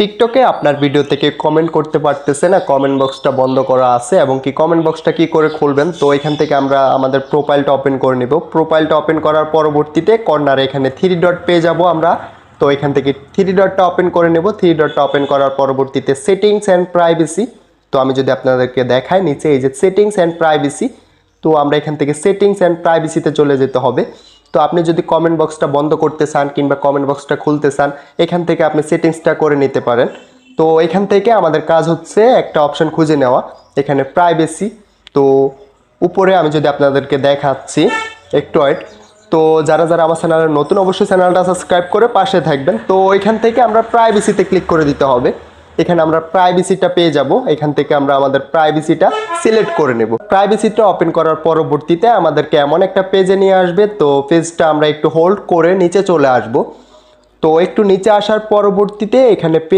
টিকটকে আপনার ভিডিও থেকে কমেন্ট করতে পারতেছে না কমেন্ট বক্সটা বন্ধ করা আছে এবং কি কমেন্ট বক্সটা কি করে খুলবেন? তো এখান থেকে আমরা আমাদের প্রোফাইলটা ওপেন করে নেব। প্রোফাইলটা ওপেন করার পরবর্তীতে কর্নারে এখানে থ্রি ডট পেয়ে যাব আমরা। তো এখান থেকে থ্রি ডটটা ওপেন করে নেব। থ্রি ডটটা ওপেন করার পরবর্তীতে সেটিংস অ্যান্ড প্রাইভেসি তো আমি যদি আপনাদেরকে দেখাই, নিচে এই যে সেটিংস অ্যান্ড প্রাইভেসি তো আমরা এখান থেকে সেটিংস অ্যান্ড প্রাইভেসিতে চলে যেতে হবে। তো আপনি যদি কমেন্ট বক্সটা বন্ধ করতে চান কিংবা কমেন্ট বক্সটা খুলতে চান, এখান থেকে আপনি সেটিংসটা করে নিতে পারেন। তো এখান থেকে আমাদের কাজ হচ্ছে একটা অপশন খুঁজে নেওয়া, এখানে প্রাইভেসি তো উপরে আমি যদি আপনাদেরকে দেখাচ্ছি, একটু ওয়েট তো যারা যারা আমার চ্যানেলে নতুন, অবশ্যই চ্যানেলটা সাবস্ক্রাইব করে পাশে থাকবেন। তো এখান থেকে আমরা প্রাইভেসিতে ক্লিক করে দিতে হবে। এখানে আমরা প্রাইভেসিটা পেয়ে যাব। এখান থেকে আমরা আমাদের প্রাইভেসিটা সিলেক্ট করে নেব। প্রাইভেসিটা ওপেন করার পরবর্তীতে আমাদেরকে এমন একটা পেজে নিয়ে আসবে। তো পেজটা আমরা একটু হোল্ড করে নিচে চলে আসব। তো একটু নিচে আসার পরবর্তীতে এখানে